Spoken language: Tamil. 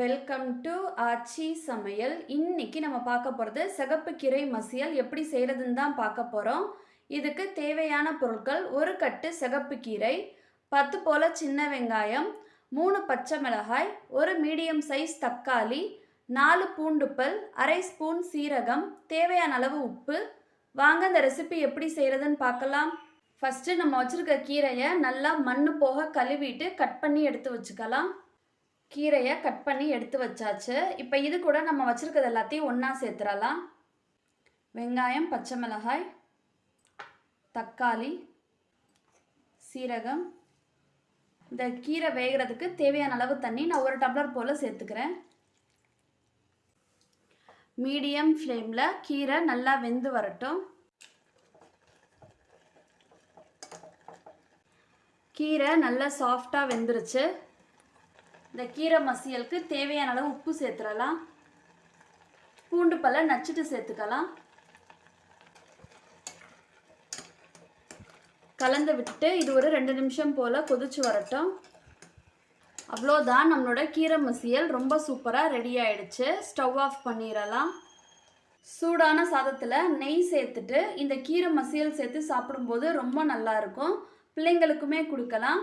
வெல்கம் டு ஆச்சி சமையல். இன்னைக்கு நம்ம பார்க்க போகிறது சிகப்பு கீரை மசியல். எப்படி செய்கிறதுன்னு தான் பார்க்க போகிறோம் இதுக்கு தேவையான பொருட்கள் ஒரு கட்டு சிகப்பு கீரை பத்து போல் சின்ன வெங்காயம் மூணு பச்சை மிளகாய் ஒரு மீடியம் சைஸ் தக்காளி நாலு பூண்டுப்பல் அரை ஸ்பூன் சீரகம் தேவையான அளவு உப்பு. வாங்க இந்த ரெசிபி எப்படி செய்கிறதுன்னு பார்க்கலாம். ஃபஸ்ட்டு நம்ம வச்சுருக்க கீரையை நல்லா மண்ணு போக கழுவிட்டு கட் பண்ணி எடுத்து வச்சுக்கலாம். கீரையை கட் பண்ணி எடுத்து வச்சாச்சு. இப்போ இது கூட நம்ம வச்சுருக்கிறது எல்லாத்தையும் ஒன்றா சேர்த்துடலாம் வெங்காயம் பச்சை மிளகாய் தக்காளி சீரகம். இந்த கீரை வேகிறதுக்கு தேவையான அளவு தண்ணி நான் ஒரு டம்ளர் போல் சேர்த்துக்கிறேன். மீடியம் ஃப்ளேமில் கீரை நல்லா வெந்து வரட்டும். கீரை நல்லா சாஃப்டாக வெந்துருச்சு. இந்த கீரை மசியலுக்கு தேவையான அளவு உப்பு சேர்த்துடலாம். பூண்டு பல்ல நச்சுட்டு சேர்த்துக்கலாம். கலந்து விட்டுட்டு இது ஒரு ரெண்டு நிமிஷம் போல் கொதிச்சு வரட்டும். அவ்வளோதான் நம்மளோட கீரை மசியல். ரொம்ப சூப்பராக ரெடி ஆயிடுச்சு. ஸ்டவ் ஆஃப் பண்ணிடலாம். சூடான சாதத்தில் நெய் சேர்த்துட்டு இந்த கீரை மசியல் சேர்த்து சாப்பிடும்போது ரொம்ப நல்லா இருக்கும். பிள்ளைங்களுக்குமே கொடுக்கலாம்.